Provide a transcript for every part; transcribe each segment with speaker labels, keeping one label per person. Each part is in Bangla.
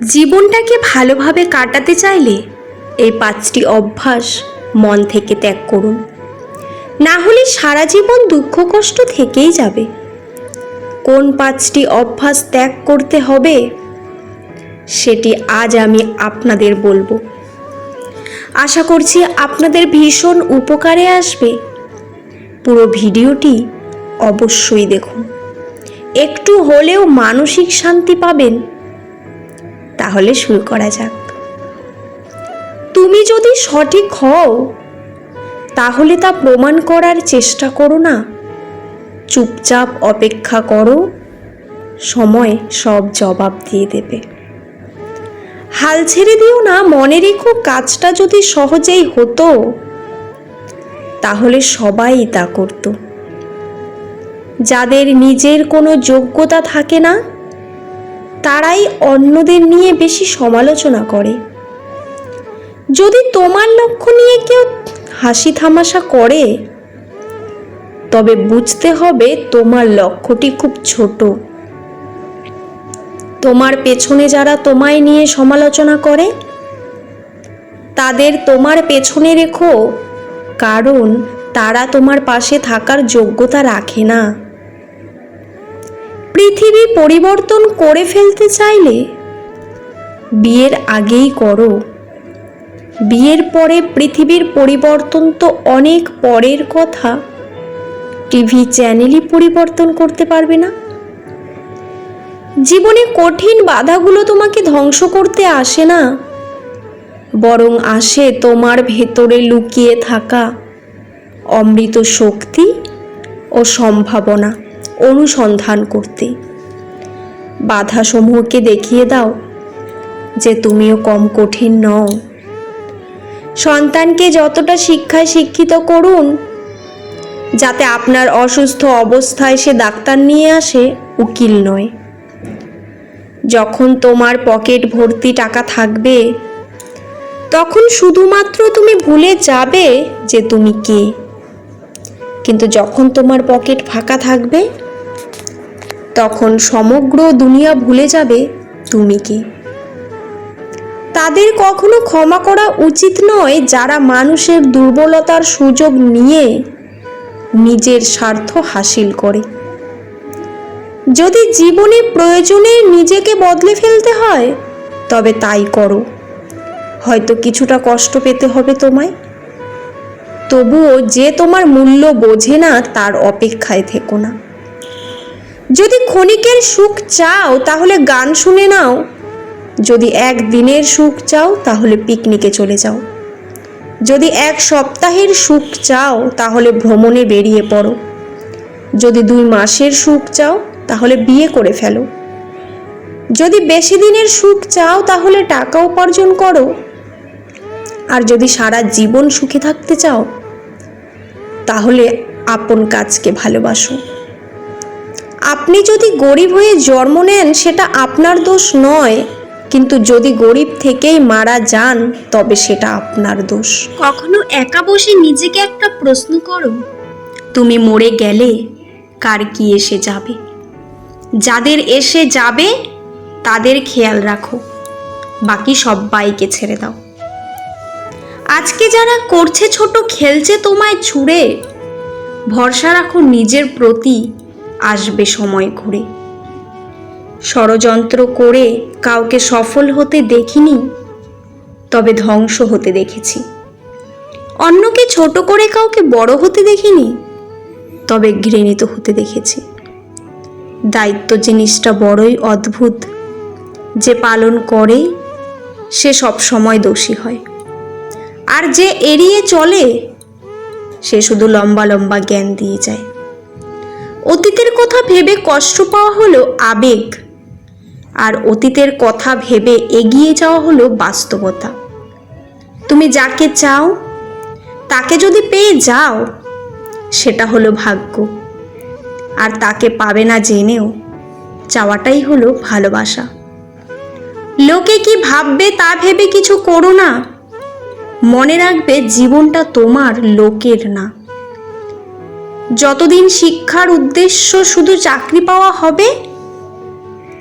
Speaker 1: জীবনটাকে ভালোভাবে কাটাতে চাইলে এই পাঁচটি অভ্যাস মন থেকে ত্যাগ করুন। না হলে সারা জীবন দুঃখ কষ্ট থেকেই যাবে। কোন পাঁচটি অভ্যাস ত্যাগ করতে হবে, সেটি আজ আমি আপনাদের বলব। আশা করছি আপনাদের ভীষণ উপকারে আসবে। পুরো ভিডিওটি অবশ্যই দেখুন। একটু হলেও মানসিক শান্তি পাবেন। তাহলে শুরু করা যাক। তুমি যদি সঠিক হও, তাহলে তা প্রমাণ করার চেষ্টা করো না। চুপচাপ অপেক্ষা করো, সময় সব জবাব দিয়ে দেবে। হাল ছেড়ে দিও না, মনে রেখো কাজটা যদি সহজেই হতো, তাহলে সবাই তা করত। যাদের নিজের কোনো যোগ্যতা থাকে না তারাই অন্যদের নিয়ে বেশি সমালোচনা করে। যদি তোমার লক্ষ্য নিয়ে কেউ হাসি থামাশা করে, তবে বুঝতে হবে তোমার লক্ষ্যটি খুব ছোট। তোমার পেছনে যারা তোমায় নিয়ে সমালোচনা করে, তাদের তোমার পেছনে রেখো, কারণ তারা তোমার পাশে থাকার যোগ্যতা রাখে না। পৃথিবী পরিবর্তন করে ফেলতে চাইলে বিয়ের আগেই করো। বিয়ের পরে পৃথিবীর পরিবর্তন তো অনেক পরের কথা। টিভি চ্যানেলই পরিবর্তন করতে পারবে না। জীবনে কঠিন বাধাগুলো তোমাকে ধ্বংস করতে আসে না। বরং আসে তোমার ভেতরে লুকিয়ে থাকা অমৃত শক্তি ও সম্ভাবনা। অনুসন্ধান করতে। বাধাসমূহকে দেখিয়ে দাও যে তুমিও কম কঠিন নও। সন্তানকে যতটা শিক্ষায় শিক্ষিত করুন, যাতে আপনার অসুস্থ অবস্থায় সে ডাক্তার নিয়ে আসে, উকিল নয়। যখন তোমার পকেট ভর্তি টাকা থাকবে, তখন শুধুমাত্র তুমি ভুলে যাবে যে তুমি কে। কিন্তু যখন তোমার পকেট ফাঁকা থাকবে তখন সমগ্র দুনিয়া ভুলে যাবে তুমি কে? তাদের কখনো ক্ষমা করা উচিত নয় যারা মানুষের দুর্বলতার সুযোগ নিয়ে নিজের স্বার্থ হাসিল করে। যদি জীবনে প্রয়োজনে নিজেকে বদলে ফেলতে হয়, তবে তাই করো। হয়তো কিছুটা কষ্ট পেতে হবে তোমায়। তবুও যে তোমার মূল্য বোঝে না, তার অপেক্ষায় থেকো না। যদি ক্ষণিকের সুখ চাও, তাহলে গান শুনে নাও। যদি এক দিনের সুখ চাও, তাহলে পিকনিকে চলে যাও। যদি এক সপ্তাহের সুখ চাও, তাহলে ভ্রমণে বেরিয়ে পড়ো। যদি দুই মাসের সুখ চাও, তাহলে বিয়ে করে ফেলো। যদি বেশি দিনের সুখ চাও, তাহলে টাকা উপার্জন করো। আর যদি সারা জীবন সুখে থাকতে চাও, তাহলে আপন কাজকে ভালোবাসো। আপনি যদি গরিব হয়ে জন্ম নেন, সেটা আপনার দোষ নয়। কিন্তু যদি গরিব থেকেই মারা যান, তবে সেটা আপনার দোষ। কখনো একা বসে নিজেকে একটা প্রশ্ন করো, তুমি মরে গেলে কার কি এসে যাবে? যাদের এসে যাবে, তাদের খেয়াল রাখো। বাকি সবাইকে ছেড়ে দাও। আজকে যারা করছে ছোট, খেলছে তোমায় ছুঁড়ে, ভরসা রাখো নিজের প্রতি। আসবে সময় ঘুরে। ষড়যন্ত্র করে কাউকে সফল হতে দেখিনি, তবে ধ্বংস হতে দেখেছি। অন্যকে ছোট করে কাউকে বড় হতে দেখিনি, তবে ঘৃণিত হতে দেখেছি। দায়িত্ব জিনিসটা বড়ই অদ্ভুত। যে পালন করে, সে সব সময় দোষী হয়। আর যে এড়িয়ে চলে, সে শুধু লম্বা লম্বা জ্ঞান দিয়ে যায়। অতীতের কথা ভেবে কষ্ট পাওয়া হলো আবেগ, আর অতীতের কথা ভেবে এগিয়ে যাওয়া হলো বাস্তবতা। তুমি যাকে চাও, তাকে যদি পেয়ে যাও, সেটা হলো ভাগ্য। আর তাকে পাবে না জেনেও চাওয়াটাই হলো ভালোবাসা। লোকে কি ভাববে তা ভেবে কিছু করো না? মনে রাখবে জীবনটা তোমার লোকের না। যতদিন শিক্ষার উদ্দেশ্য শুধু চাকরি পাওয়া হবে,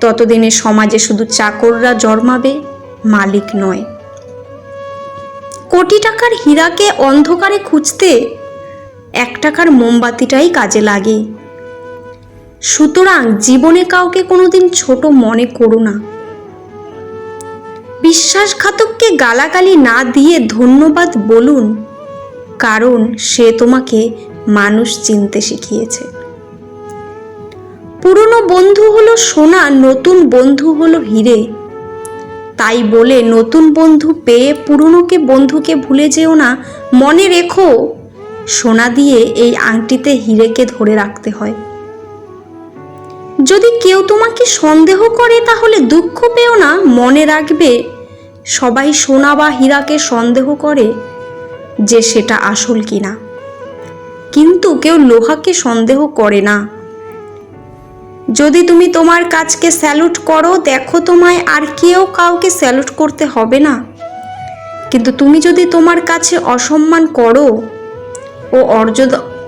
Speaker 1: ততদিনে সমাজে শুধু চাকররা জন্মাবে, মালিক নয়। কোটি টাকার হীরাকে অন্ধকারে খুঁজতে এক টাকার মোমবাতিটাই কাজে লাগে। সুতরাং জীবনে কাউকে কোনোদিন ছোট মনে করো না। বিশ্বাসঘাতককে গালাগালি না দিয়ে ধন্যবাদ বলুন, কারণ সে তোমাকে মানুষ চিনতে শিখিয়েছে। পুরনো বন্ধু হলো সোনা, নতুন বন্ধু হলো হিরে। তাই বলে নতুন বন্ধু পেয়ে পুরনোকে বন্ধুকে ভুলে যেও না, মনে রেখো, সোনা দিয়ে এই আংটিতে হিরেকে ধরে রাখতে হয়। যদি কেউ তোমাকে সন্দেহ করে, তাহলে দুঃখ পেও না, মনে রাখবে, সবাই সোনা বা হীরাকে সন্দেহ করে যে সেটা আসল কিনা। কিন্তু কেউ লোহাকে সন্দেহ করে না। যদি তুমি তোমার কাজকে স্যালুট করো, দেখো তোমায় আর কেউ কাউকে স্যালুট করতে হবে না। কিন্তু তুমি যদি তোমার কাছে অসম্মান করো ও অর্জ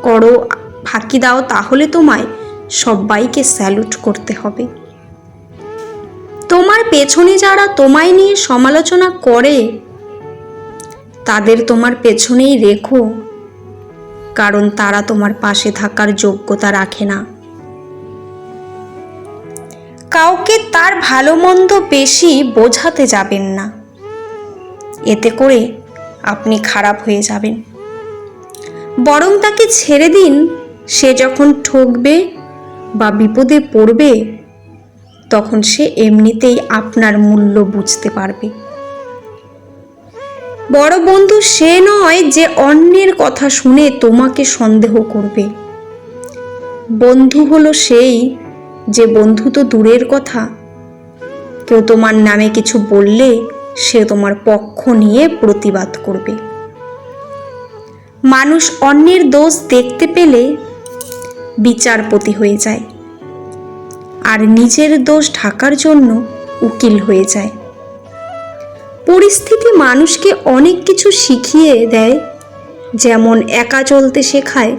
Speaker 1: করো, ফাঁকি দাও, তাহলে তোমায় সবাইকে স্যালুট করতে হবে। তোমার পেছনে যারা তোমায় নিয়ে সমালোচনা করে, তাদের তোমার পেছনেই রেখো। কারণ তারা তোমার পাশে থাকার যোগ্যতা রাখে না। কাউকে তার ভালো মন্দ বেশি বোঝাতে যাবেন না। এতে করে আপনি খারাপ হয়ে যাবেন। বরং তাকে ছেড়ে দিন, সে যখন ঠকবে বা বিপদে পড়বে, তখন সে এমনিতেই আপনার মূল্য বুঝতে পারবে। বড় বন্ধু সে নয় যে অন্যের কথা শুনে তোমাকে সন্দেহ করবে। বন্ধু হলো সেই যে বন্ধু তো দূরের কথা। কেউ তোমার নামে কিছু বললে সে তোমার পক্ষ নিয়ে প্রতিবাদ করবে। মানুষ অন্যের দোষ দেখতে পেলে বিচারপতি হয়ে যায়। আর নিজের দোষ ঢাকার জন্য উকিল হয়ে যায়। পরিস্থিতি মানুষকে অনেক কিছু শিখিয়ে দেয়। যেমন একা চলতে শেখায়,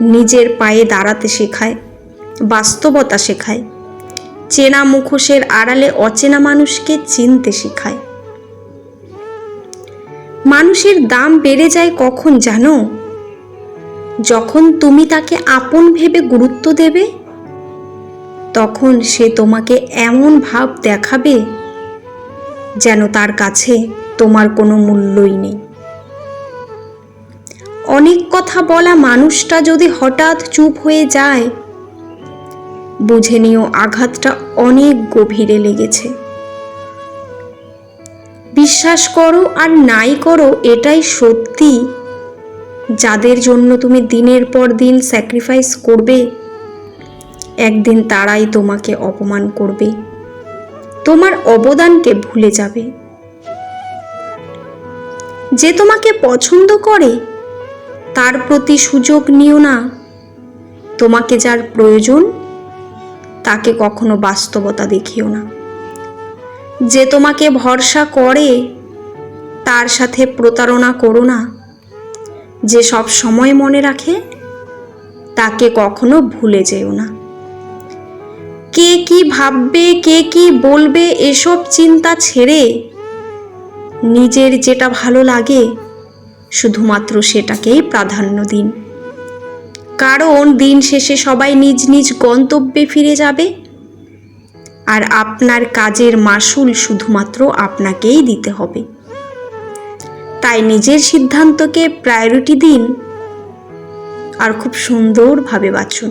Speaker 1: নিজের পায়ে দাঁড়াতে শেখায়, বাস্তবতা শেখায়, চেনা মুখোশের আড়ালে অচেনা মানুষকে চিনতে শেখায়। মানুষের দাম বেড়ে যায় কখন জানো? যখন তুমি তাকে আপন ভেবে গুরুত্ব দেবে, তখন সে তোমাকে এমন ভাব দেখাবে যেন তার কাছে তোমার কোনো মূল্যই নেই। অনেক কথা বলা মানুষটা যদি হঠাৎ চুপ হয়ে যায়, বুঝে নিও আঘাতটা অনেক গভীরে লেগেছে। বিশ্বাস করো আর নাই করো, এটাই সত্যি। যাদের জন্য তুমি দিনের পর দিন স্যাক্রিফাইস করবে, একদিন তারাই তোমাকে অপমান করবে। তোমার অবদানকে ভুলে যাবে। যে তোমাকে পছন্দ করে, তার প্রতি সুযোগ নিও না। তোমাকে যার প্রয়োজন, তাকে কখনো বাস্তবতা দেখিও না। যে তোমাকে ভরসা করে, তার সাথে প্রতারণা করো না। যে সব সময় মনে রাখে, তাকে কখনো ভুলে যেও না। কে কি ভাববে, কে কি বলবে, এসব চিন্তা ছেড়ে নিজের যেটা ভালো লাগে, শুধুমাত্র সেটাকেই প্রাধান্য দিন। কারণ দিন শেষে সবাই নিজ নিজ গন্তব্যে ফিরে যাবে, আর আপনার কাজের মাসুল শুধুমাত্র আপনাকেই দিতে হবে। তাই নিজের সিদ্ধান্তকে প্রায়োরিটি দিন, আর খুব সুন্দরভাবে বাঁচুন।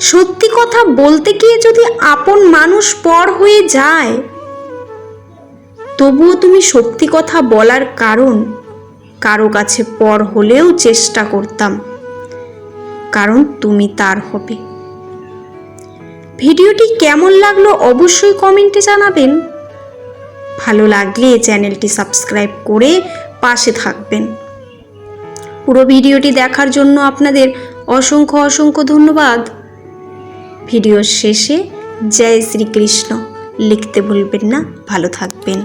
Speaker 1: সত্যি কথা বলতে গিয়ে যদি আপন মানুষ পর হয়ে যায়, তবুও তুমি সত্যি কথা বলার কারণ কারও কাছে পর হলেও চেষ্টা করতাম, কারণ তুমি তার হবে। ভিডিওটি কেমন লাগল অবশ্যই কমেন্টে জানাবেন। ভালো লাগলে চ্যানেলটি সাবস্ক্রাইব করে পাশে থাকবেন। পুরো ভিডিওটি দেখার জন্য আপনাদের অসংখ্য অসংখ্য ধন্যবাদ। ভিডিওর শেষে জয় শ্রীকৃষ্ণ। লিখতে ভুলবেন না ভালো থাকবেন।